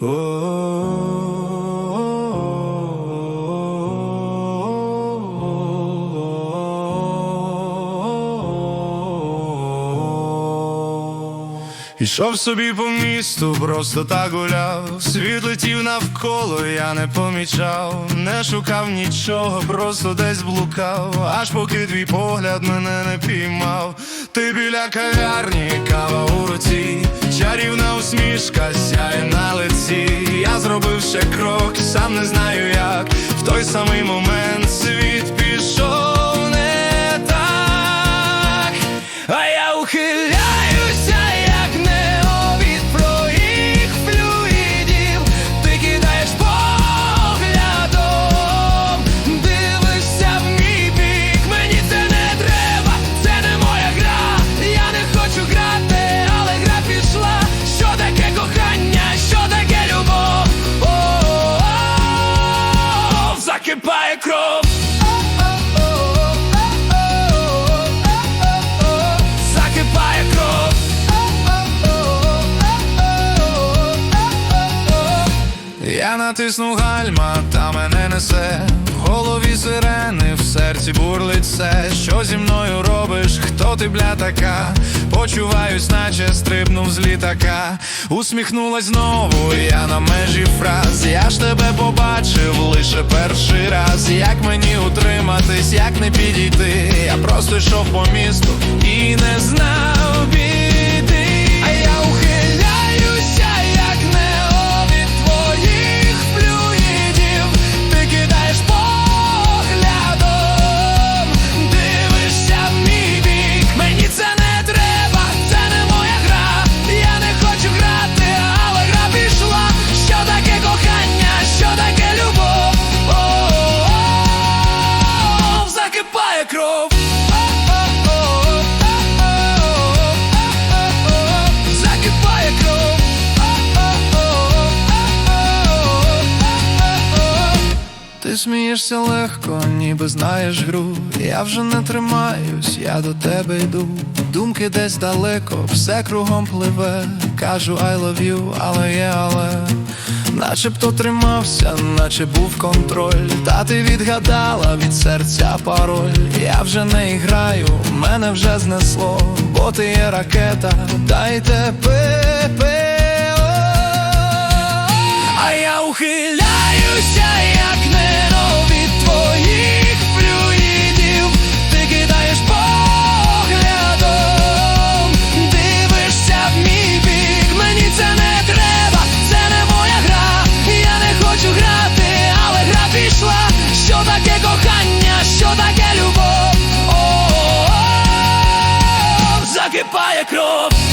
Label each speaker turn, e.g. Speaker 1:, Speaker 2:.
Speaker 1: Ішов собі по місту, просто так гуляв, світ летів навколо, я не помічав, не шукав нічого, просто десь блукав, аж поки твій погляд мене не піймав. Ти біля кав'ярні, кава у руці, чарівна усмішка сяє зробив ще крок, сам не знаю як. В той самий момент світ пішов не так, а я ухиляюся, Я натиснув гальма, та мене несе. В голові сирени, в серці бурлить все. Що зі мною робиш, хто ти бля така? Почуваюсь, наче стрибнув з літака. Усміхнулась знову, я на межі фраз. Я ж тебе побачив лише перший раз. Як мені утриматись, як не підійти? Я просто йшов по місту і не знав Смієшся легко, ніби знаєш гру. Я вже не тримаюсь, я до тебе йду. Думки десь далеко, все кругом пливе. Кажу I love you, але є, але начебто тримався, наче був контроль. Та ти відгадала від серця пароль. Я вже не граю, мене вже знесло, бо ти є ракета, дайте ППО. А я ухиляюся, закипає кров